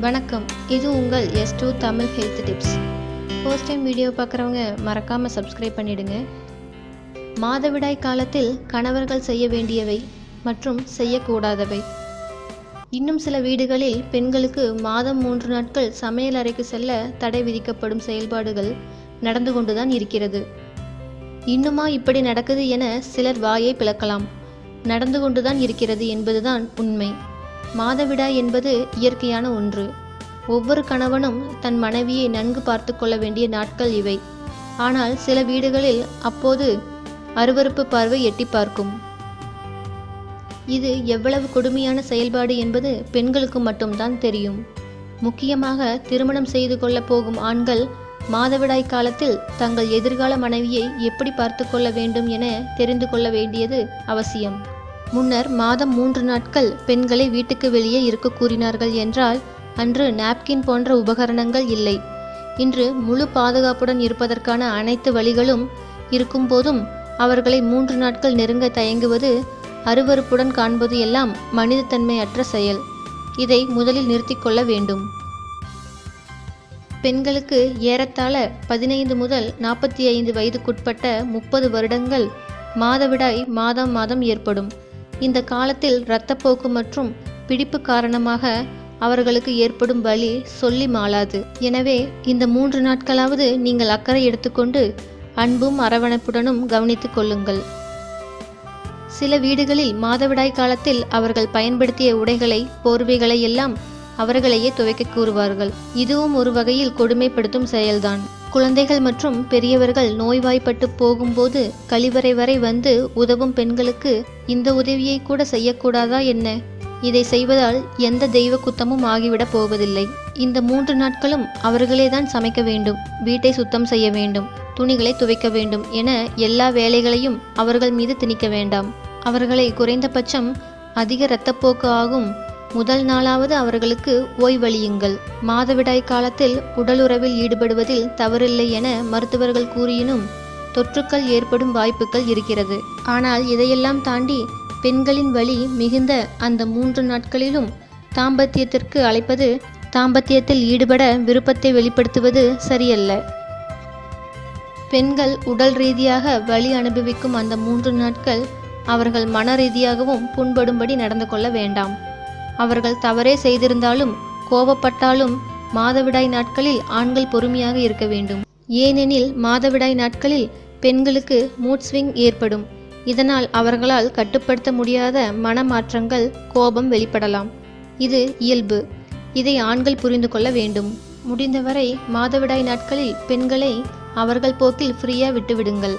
வணக்கம். இது உங்கள் S two Tamil health tips first time video பார்க்குறவங்க மறக்காமல் சப்ஸ்கிரைப் பண்ணிடுங்க. மாதவிடாய் காலத்தில் கணவர்கள் செய்ய வேண்டியவை மற்றும் செய்யக்கூடாதவை. இன்னும் சில வீடுகளில் பெண்களுக்கு மாதம் மூன்று நாட்கள் சமையல் அறைக்கு செல்ல தடை விதிக்கப்படும் செயல்பாடுகள் நடந்து கொண்டுதான் இருக்கிறது. இன்னுமா இப்படி நடக்குது என சிலர் வாயை பிளக்கலாம். நடந்து கொண்டுதான் இருக்கிறது என்பதுதான் உண்மை. மாதவிடாய் என்பது இயற்கையான ஒன்று. ஒவ்வொரு கணவனும் தன் மனைவியை நன்கு பார்த்து கொள்ள வேண்டிய நாட்கள் இவை. ஆனால் சில வீடுகளில் அப்போது அருவருப்பு பார்வை எட்டி பார்க்கும். இது எவ்வளவு கொடுமையான செயல்பாடு என்பது பெண்களுக்கு மட்டும்தான் தெரியும். முக்கியமாக திருமணம் செய்து கொள்ளப் போகும் ஆண்கள் மாதவிடாய் காலத்தில் தங்கள் எதிர்கால மனைவியை எப்படி பார்த்து கொள்ள வேண்டும் என தெரிந்து கொள்ள வேண்டியது அவசியம். முன்னர் மாதம் மூன்று நாட்கள் பெண்களை வீட்டுக்கு வெளியே இருக்க கூறினார்கள் என்றால் அன்று நாப்கின் போன்ற உபகரணங்கள் இல்லை. இன்று முழு பாதுகாப்புடன் இருப்பதற்கான அனைத்து வழிகளும் இருக்கும்போதும் அவர்களை மூன்று நாட்கள் நெருங்க தயங்குவது அருவருப்புடன் காண்பது எல்லாம் மனிதத்தன்மையற்ற செயல். இதை முதலில் நிறுத்திக் கொள்ள வேண்டும். பெண்களுக்கு ஏறத்தாழ பதினைந்து முதல் நாற்பத்தி ஐந்து வயதுக்குட்பட்ட முப்பது வருடங்கள் மாதவிடாய் மாதம் மாதம் ஏற்படும். இந்த காலத்தில் இரத்தப்போக்கு மற்றும் பிடிப்பு காரணமாக அவர்களுக்கு ஏற்படும் வலி சொல்லி மாளாது. எனவே இந்த மூன்று நாட்களாவது நீங்கள் அக்கறை எடுத்துக்கொண்டு அன்பும் அரவணைப்புடனும் கவனித்துக் கொள்ளுங்கள். சில வீடுகளில் மாதவிடாய் காலத்தில் அவர்கள் பயன்படுத்திய உடைகளை போர்வைகளை எல்லாம் அவர்களையே துவைக்க கூறுவார்கள். இதுவும் ஒரு வகையில் கொடுமைப்படுத்தும் செயல்தான். குழந்தைகள் மற்றும் பெரியவர்கள் நோய்வாய்ப்பட்டு போகும்போது கழிவறை வரை வந்து உதவும் பெண்களுக்கு இந்த உதவியை கூட செய்யக்கூடாதா என்ன? இதை செய்வதால் எந்த தெய்வ குத்தமும் ஆகிவிடப் போவதில்லை. இந்த மூன்று நாட்களும் அவர்களே தான் சமைக்க வேண்டும் வீட்டை சுத்தம் செய்ய வேண்டும் துணிகளை துவைக்க வேண்டும் என எல்லா வேலைகளையும் அவர்கள் மீது திணிக்க வேண்டாம். அவர்களை குறைந்தபட்சம் அதிக இரத்தப்போக்கு ஆகும் முதல் நாளாவது அவர்களுக்கு ஓய்வழியுங்கள் மாதவிடாய் காலத்தில் உடலுறவில் ஈடுபடுவதில் தவறில்லை என மருத்துவர்கள் கூறியினும் தொற்றுக்கள் ஏற்படும் வாய்ப்புகள் இருக்கிறது. ஆனால் இதையெல்லாம் தாண்டி பெண்களின் வழி மிகுந்த அந்த மூன்று நாட்களிலும் தாம்பத்தியத்திற்கு அழைப்பது தாம்பத்தியத்தில் ஈடுபட விருப்பத்தை வெளிப்படுத்துவது சரியல்ல. பெண்கள் உடல் ரீதியாக வலி அனுபவிக்கும் அந்த மூன்று நாட்கள் அவர்கள் மன ரீதியாகவும் புண்படும்படி நடந்து கொள்ள வேண்டாம். அவர்கள் தவறே செய்திருந்தாலும் கோபப்பட்டாலும் மாதவிடாய் நாட்களில் ஆண்கள் பொறுமையாக இருக்க வேண்டும். ஏனெனில் மாதவிடாய் நாட்களில் பெண்களுக்கு மூட் ஸ்விங் ஏற்படும். இதனால் அவர்களால் கட்டுப்படுத்த முடியாத மனமாற்றங்கள் கோபம் வெளிப்படலாம். இது இயல்பு. இதை ஆண்கள் புரிந்து கொள்ள வேண்டும். முடிந்தவரை மாதவிடாய் நாட்களில் பெண்களை அவர்கள் போக்கில் ஃப்ரீயாக விட்டுவிடுங்கள்.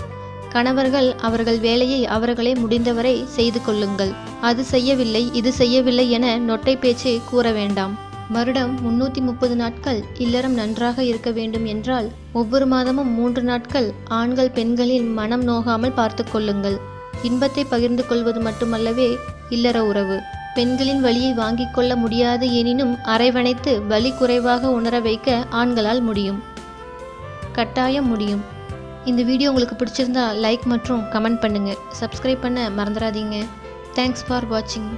கணவர்கள் அவர்கள் வேலையை அவர்களே முடிந்தவரை செய்து கொள்ளுங்கள். அது செய்யவில்லை இது செய்யவில்லை என நொட்டை பேச்சு கூற வேண்டாம். வருடம் முன்னூற்றி முப்பது நாட்கள் இல்லறம் நன்றாக இருக்க வேண்டும் என்றால் ஒவ்வொரு மாதமும் மூன்று நாட்கள் ஆண்கள் பெண்களின் மனம் நோகாமல் பார்த்து கொள்ளுங்கள். இன்பத்தை பகிர்ந்து கொள்வது மட்டுமல்லவே இல்லற உறவு. பெண்களின் வழியை வாங்கிக் கொள்ள முடியாது எனினும் அரைவணைத்து வலி குறைவாக உணர வைக்க ஆண்களால் முடியும். கட்டாயம் முடியும். இந்த வீடியோ உங்களுக்கு பிடிச்சிருந்தா லைக் மற்றும் கமெண்ட் பண்ணுங்கள் சப்ஸ்கிரைப் பண்ண மறந்துடாதீங்க. தேங்க்ஸ் ஃபார் வாட்சிங்